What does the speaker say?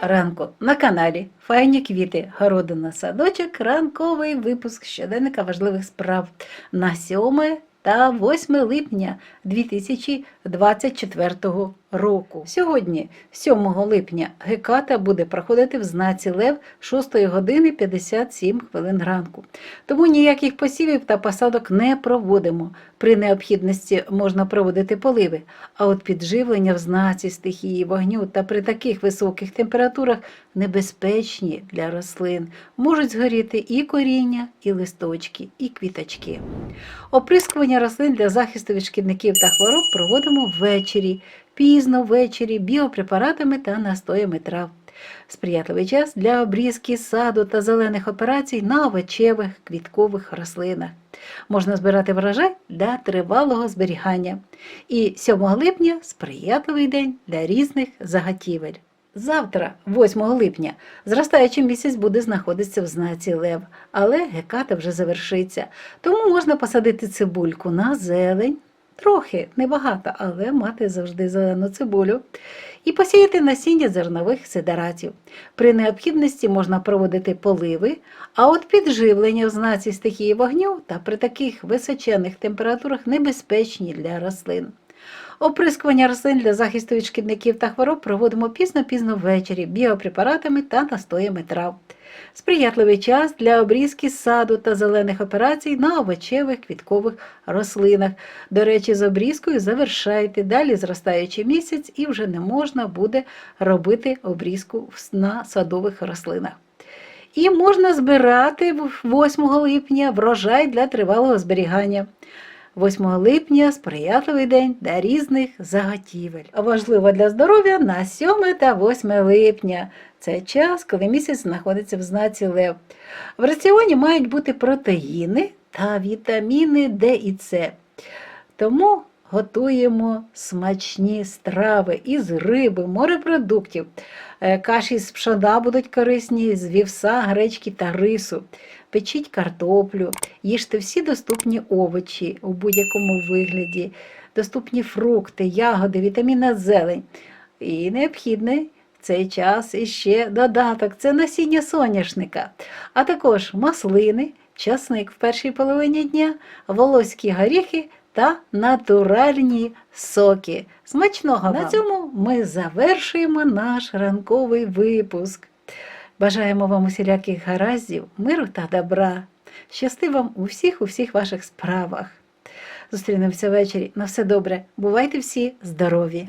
ранку. На каналі Файні квіти, городина садочок, ранковий випуск щоденника важливих справ. На 7 та 8 липня 2024 року. Сьогодні, 7 липня, Геката буде проходити в знаці Лев 6 години 57 хвилин ранку. Тому ніяких посівів та посадок не проводимо. При необхідності можна проводити поливи, а от підживлення в знаці стихії вогню та при таких високих температурах небезпечні для рослин. Можуть згоріти і коріння, і листочки, і квіточки. Оприскування рослин для захисту від шкідників та хвороб проводимо ввечері, пізно ввечері біопрепаратами та настоями трав. Сприятливий час для обрізки саду та зелених операцій на овочевих квіткових рослинах. Можна збирати врожай для тривалого зберігання. І 7 липня сприятливий день для різних заготівель. Завтра, 8 липня, зростаючий місяць буде знаходитися в знаці Лев, але геката вже завершиться. Тому можна посадити цибульку на зелень, трохи, небагато, але мати завжди зелену цибулю, і посіяти насіння зернових сидератів. При необхідності можна проводити поливи, а от підживлення в знаці стихії вогню та при таких височенних температурах небезпечні для рослин. Оприскування рослин для захисту від шкідників та хвороб проводимо пізно-пізно ввечері біопрепаратами та настоями трав. Сприятливий час для обрізки саду та зелених операцій на овочевих квіткових рослинах. До речі, з обрізкою завершайте. Далі зростаючий місяць і вже не можна буде робити обрізку на садових рослинах. І можна збирати 8 липня врожай для тривалого зберігання. 8 липня сприятливий день для різних заготівель. А важливо для здоров'я на 7 та 8 липня. Це час, коли місяць знаходиться в знаці Лев. В раціоні мають бути протеїни та вітаміни Д і С. Тому готуємо смачні страви із риби, морепродуктів. Е, Каші з пшона будуть корисні, з вівса, гречки та рису. Печіть картоплю, їжте всі доступні овочі у будь-якому вигляді, доступні фрукти, ягоди, вітамінна зелень. І необхідний в цей час іще додаток це насіння соняшника, а також маслини, часник в першій половині дня, волоські горіхи та натуральні соки. Смачного! На цьому ми завершуємо наш ранковий випуск. Бажаємо вам усіляких гараздів, миру та добра. Щасти вам у всіх у всіх ваших справах. Зустрінемося ввечері. На все добре. Бувайте всі здорові!